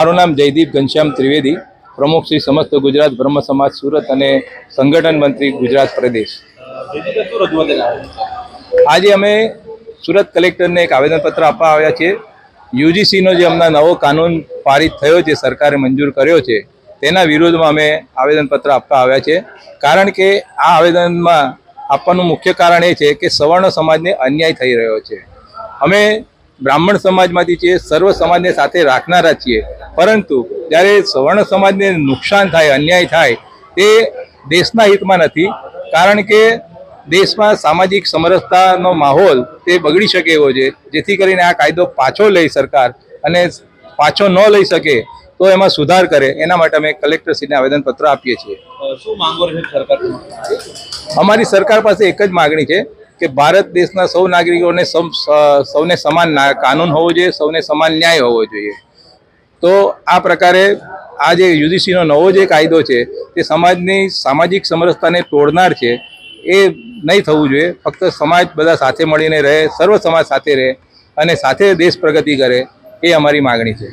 મારું નામ જયદીપ ઘનશ્યામ ત્રિવેદી, પ્રમુખ શ્રી સમસ્ત ગુજરાત બ્રહ્મ સમાજ સુરત અને સંગઠન મંત્રી ગુજરાત પ્રદેશ. આજે અમે સુરત કલેક્ટરને એક આવેદનપત્ર આપવા આવ્યા છીએ. યુજીસીનો જે હમણાં નવો કાનૂન પારિત થયો છે, સરકારે મંજૂર કર્યો છે, તેના વિરોધમાં અમે આવેદનપત્ર આપવા આવ્યા છે. કારણ કે આ આવેદનમાં આપવાનું મુખ્ય કારણ એ છે કે સવર્ણ સમાજને અન્યાય થઈ રહ્યો છે. અમે બ્રાહ્મણ સમાજમાંથી છીએ, સર્વ સમાજને સાથે રાખનારા છીએ. પરંતુ જ્યારે સવર્ણ સમાજને નુકસાન થાય અન્યાય થાય તે દેશના હિતમાં નથી. કારણ કે દેશમાં સામાજિક સમરસતાનો માહોલ તે બગડી શકે એવો છે. જેથી કરીને આ કાયદો પાછો લઈ સરકાર અને પાછો ન લઈ શકે તો એમાં સુધાર કરે. એના માટે અમે કલેક્ટરશ્રીને આવેદનપત્ર આપીએ છીએ. શું માંગો છે સરકાર અમારી સરકાર પાસે એક જ માગણી છે કે ભારત દેશના સૌ નાગરિકોને સૌને સમાન કાનૂન હોવો જોઈએ સૌને સમાન ન્યાય હોવો જોઈએ. તો આ પ્રકારે આ જે યુજીસીનો નવો જે કાયદો છે, તે સમાજની સામાજિક સમરસતાને તોડનાર છે, એ નહીં થવું જોઈએ. ફક્ત સમાજ બધા સાથે મળીને રહે, સર્વ સમાજ સાથે રહે અને સાથે દેશ પ્રગતિ કરે, એ અમારી માગણી છે.